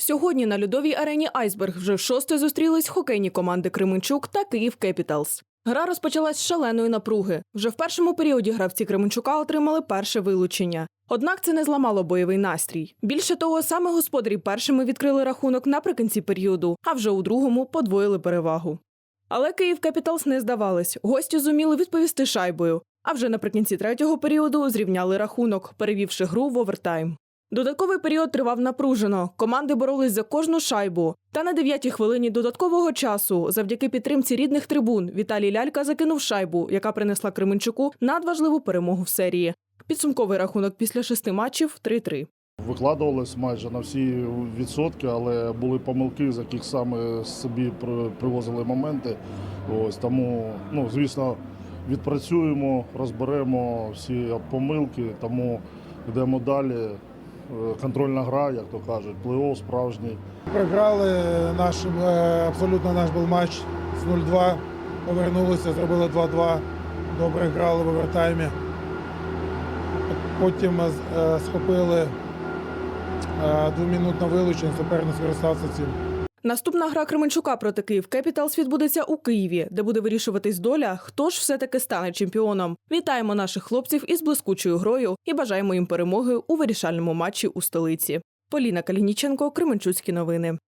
Сьогодні на льодовій арені Айсберг вже вшосте зустрілись хокейні команди Кременчук та Київ Кепіталс. Гра розпочалась з шаленої напруги. Вже в першому періоді гравці Кременчука отримали перше вилучення. Однак це не зламало бойовий настрій. Більше того, саме господарі першими відкрили рахунок наприкінці періоду, а вже у другому подвоїли перевагу. Але Київ Кепіталс не здавались. Гості зуміли відповісти шайбою. А вже наприкінці третього періоду зрівняли рахунок, перевівши гру в овертайм. Додатковий період тривав напружено. Команди боролись за кожну шайбу. Та на дев'ятій хвилині додаткового часу, завдяки підтримці рідних трибун, Віталій Лялька закинув шайбу, яка принесла Кременчуку надважливу перемогу в серії. Підсумковий рахунок після шести матчів 3-3. Викладувалися майже на всі відсотки, але були помилки, з яких саме собі привозили моменти. Ось тому, ну звісно, відпрацюємо, розберемо всі помилки, тому йдемо далі. Е, Контрольна гра, як то кажуть, плей-офф справжній. Програли наш е, абсолютно наш був матч з 0-2. Повернулися, зробили 2-2. Добре грали в овертаймі. Потім е, схопили двомінутне вилучення, суперник скористався цим. Наступна гра Кременчука проти Київ Кепіталс відбудеться у Києві, де буде вирішуватись доля, хто ж все-таки стане чемпіоном. Вітаємо наших хлопців із блискучою грою і бажаємо їм перемоги у вирішальному матчі у столиці. Поліна Калініченко, Кременчуцькі новини.